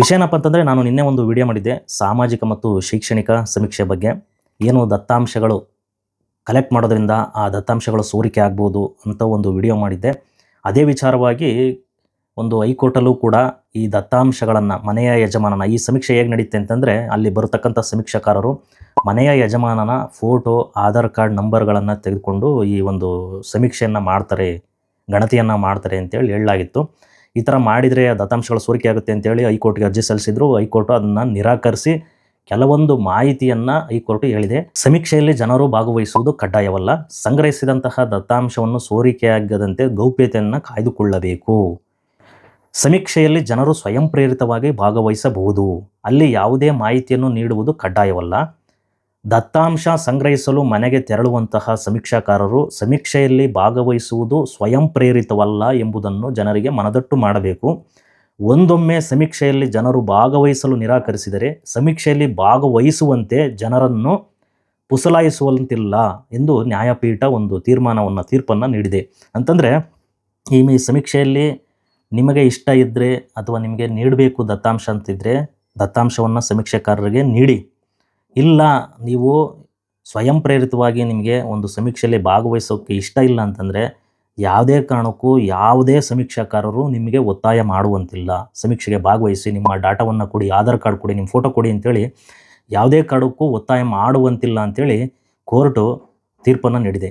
ವಿಷಯ ಏನಪ್ಪ ಅಂತಂದರೆ ನಾನು ನಿನ್ನೆ ಒಂದು ವಿಡಿಯೋ ಮಾಡಿದ್ದೆ, ಸಾಮಾಜಿಕ ಮತ್ತು ಶೈಕ್ಷಣಿಕ ಸಮೀಕ್ಷೆ ಬಗ್ಗೆ. ಏನು ದತ್ತಾಂಶಗಳು ಕಲೆಕ್ಟ್ ಮಾಡೋದ್ರಿಂದ ಆ ದತ್ತಾಂಶಗಳು ಸೋರಿಕೆ ಆಗ್ಬೋದು ಅಂತ ಒಂದು ವಿಡಿಯೋ ಮಾಡಿದ್ದೆ. ಅದೇ ವಿಚಾರವಾಗಿ ಒಂದು ಹೈಕೋರ್ಟಲ್ಲೂ ಕೂಡ ಈ ದತ್ತಾಂಶಗಳನ್ನು, ಮನೆಯ ಯಜಮಾನನ, ಈ ಸಮೀಕ್ಷೆ ಹೇಗೆ ನಡೀತೆ ಅಂತಂದರೆ ಅಲ್ಲಿ ಬರತಕ್ಕಂಥ ಸಮೀಕ್ಷಕಾರರು ಮನೆಯ ಯಜಮಾನನ ಫೋಟೋ ಆಧಾರ್ ಕಾರ್ಡ್ ನಂಬರ್ಗಳನ್ನು ತೆಗೆದುಕೊಂಡು ಈ ಒಂದು ಸಮೀಕ್ಷೆಯನ್ನು ಮಾಡ್ತಾರೆ, ಗಣತಿಯನ್ನು ಮಾಡ್ತಾರೆ ಅಂತೇಳಿ ಹೇಳಲಾಗಿತ್ತು. ಈ ಥರ ಮಾಡಿದರೆ ದತ್ತಾಂಶಗಳು ಸೋರಿಕೆ ಆಗುತ್ತೆ ಅಂತೇಳಿ ಹೈಕೋರ್ಟ್ಗೆ ಅರ್ಜಿ ಸಲ್ಲಿಸಿದ್ರು. ಹೈಕೋರ್ಟು ಅದನ್ನು ನಿರಾಕರಿಸಿ ಕೆಲವೊಂದು ಮಾಹಿತಿಯನ್ನು ಹೈಕೋರ್ಟ್ ಹೇಳಿದೆ. ಸಮೀಕ್ಷೆಯಲ್ಲಿ ಜನರು ಭಾಗವಹಿಸುವುದು ಕಡ್ಡಾಯವಲ್ಲ. ಸಂಗ್ರಹಿಸಿದಂತಹ ದತ್ತಾಂಶವನ್ನು ಸೋರಿಕೆಯಾಗದಂತೆ ಗೌಪ್ಯತೆಯನ್ನು ಕಾಯ್ದುಕೊಳ್ಳಬೇಕು. ಸಮೀಕ್ಷೆಯಲ್ಲಿ ಜನರು ಸ್ವಯಂ ಪ್ರೇರಿತವಾಗಿ ಭಾಗವಹಿಸಬಹುದು. ಅಲ್ಲಿ ಯಾವುದೇ ಮಾಹಿತಿಯನ್ನು ನೀಡುವುದು ಕಡ್ಡಾಯವಲ್ಲ. ದತ್ತಾಂಶ ಸಂಗ್ರಹಿಸಲು ಮನೆಗೆ ತೆರಳುವಂತಹ ಸಮೀಕ್ಷಾಕಾರರು ಸಮೀಕ್ಷೆಯಲ್ಲಿ ಭಾಗವಹಿಸುವುದು ಸ್ವಯಂ ಪ್ರೇರಿತವಲ್ಲ ಎಂಬುದನ್ನು ಜನರಿಗೆ ಮನದಟ್ಟು ಮಾಡಬೇಕು. ಒಂದೊಮ್ಮೆ ಸಮೀಕ್ಷೆಯಲ್ಲಿ ಜನರು ಭಾಗವಹಿಸಲು ನಿರಾಕರಿಸಿದರೆ ಸಮೀಕ್ಷೆಯಲ್ಲಿ ಭಾಗವಹಿಸುವಂತೆ ಜನರನ್ನು ಪುಸಲಾಯಿಸುವಂತಿಲ್ಲ ಎಂದು ನ್ಯಾಯಪೀಠ ಒಂದು ತೀರ್ಮಾನವನ್ನು, ತೀರ್ಪನ್ನು ನೀಡಿದೆ. ಅಂತಂದರೆ ಈ ಮೀ ಸಮೀಕ್ಷೆಯಲ್ಲಿ ನಿಮಗೆ ಇಷ್ಟ ಇದ್ದರೆ ಅಥವಾ ನಿಮಗೆ ನೀಡಬೇಕು ದತ್ತಾಂಶ ಅಂತಿದ್ದರೆ ದತ್ತಾಂಶವನ್ನು ಸಮೀಕ್ಷೆಕಾರರಿಗೆ ನೀಡಿ. ಇಲ್ಲ, ನೀವು ಸ್ವಯಂ ಪ್ರೇರಿತವಾಗಿ ನಿಮಗೆ ಒಂದು ಸಮೀಕ್ಷೆಯಲ್ಲಿ ಭಾಗವಹಿಸೋಕ್ಕೆ ಇಷ್ಟ ಇಲ್ಲ ಅಂತಂದರೆ ಯಾವುದೇ ಕಾರಣಕ್ಕೂ ಯಾವುದೇ ಸಮೀಕ್ಷಾಕಾರರು ನಿಮಗೆ ಒತ್ತಾಯ ಮಾಡುವಂತಿಲ್ಲ. ಸಮೀಕ್ಷೆಗೆ ಭಾಗವಹಿಸಿ ನಿಮ್ಮ ಡಾಟಾವನ್ನು ಕೊಡಿ, ಆಧಾರ್ ಕಾರ್ಡ್ ಕೊಡಿ, ನಿಮ್ಮ ಫೋಟೋ ಕೊಡಿ ಅಂತೇಳಿ ಯಾವುದೇ ಕಾರಣಕ್ಕೂ ಒತ್ತಾಯ ಮಾಡುವಂತಿಲ್ಲ ಅಂತೇಳಿ ಕೋರ್ಟು ತೀರ್ಪನ್ನು ನೀಡಿದೆ.